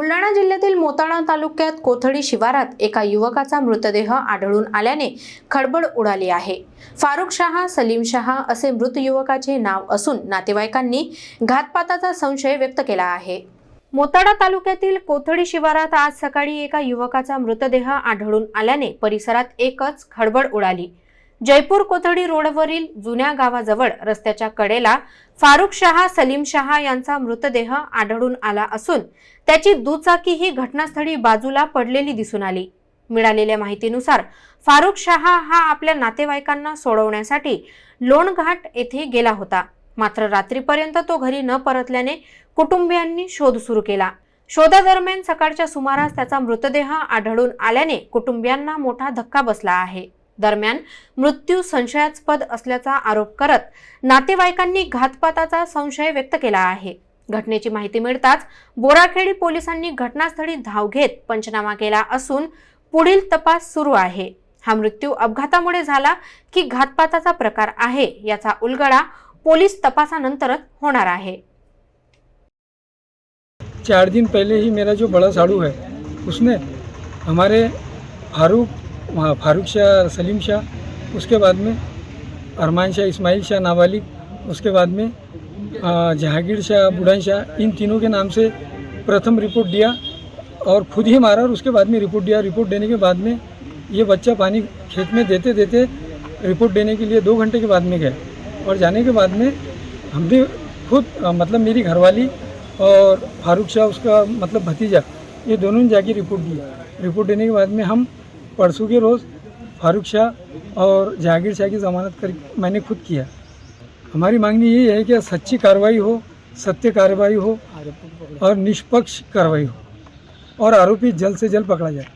बुलढाणा जिल्ह्यातील मोताळा तालुक्यात कोथडी शिवारात एका युवकाचा मृतदेह आढळून आल्याने खळबळ उडाली आहे. फारुख शहा सलीम शहा असे मृत युवकाचे नाव असून नातेवाईकांनी घातपाताचा संशय व्यक्त केला आहे. मोताडा तालुक्यातील कोथडी शिवारात आज सकाळी एका युवकाचा मृतदेह आढळून आल्याने परिसरात एकच खळबळ उडाली. जयपूर कोथडी रोडवरील जुन्या गावाजवळ रस्त्याच्या कडेला फारुख शहा सलीम शहा यांचा मृतदेह आढळून आला असून त्याची दुचाकी ही घटनास्थळी बाजूला पडलेली दिसून आली. मिळालेल्या माहितीनुसार फारुख शहा हा आपल्या नातेवाईकांना सोडवण्यासाठी लोणघाट येथे गेला होता. मात्र रात्रीपर्यंत तो घरी न परतल्याने कुटुंबियांनी शोध सुरू केला. शोधादरम्यान सकाळच्या सुमारास त्याचा मृतदेह आढळून आल्याने कुटुंबियांना मोठा धक्का बसला आहे. दरम्यान मृत्यू संशयास्पद असल्याचा आरोप करत नातेवाईकांनी घातपाताचा संशय व्यक्त केला आहे. घटनेची माहिती मिळताच बोराखेडी पोलिसांनी घटनास्थळी धाव घेत पंचनामा केला असून पुढील तपास सुरू आहे. हा मृत्यू अपघातामुळे झाला की घातपाताचा प्रकार आहे याचा उलगडा पोलीस तपासानंतरच होणार आहे. चार दिन पहले ही मेरा जो बड़ा साड़ू है उसने हमारे फारूक वहाँ फारूक शाह, सलीम शाह, उसके बाद में अरमान शाह, इस्माइल शाह, नाबालिग, उसके बाद में जहांगीर शाह बुढ़ान शाह, इन तीनों के नाम से प्रथम रिपोर्ट दिया और खुद ही मारा और उसके बाद में रिपोर्ट दिया। रिपोर्ट देने के बाद में ये बच्चा पानी खेत में देते देते रिपोर्ट देने के लिए दो घंटे के बाद में गए और जाने के बाद में हम भी खुद मतलब मेरी घरवाली और फारूक शाह, उसका मतलब भतीजा, ये दोनों ने जाके रिपोर्ट दी रिपोर्ट देने के बाद में हम परसों के रोज़ फारूक शाह और जहांगीर शाह की ज़मानत कर मैंने खुद किया। हमारी मांगनी यही है कि सच्ची कार्रवाई हो, सत्य कार्रवाई हो और निष्पक्ष कार्रवाई हो और आरोपी जल्द से जल्द पकड़ा जाए।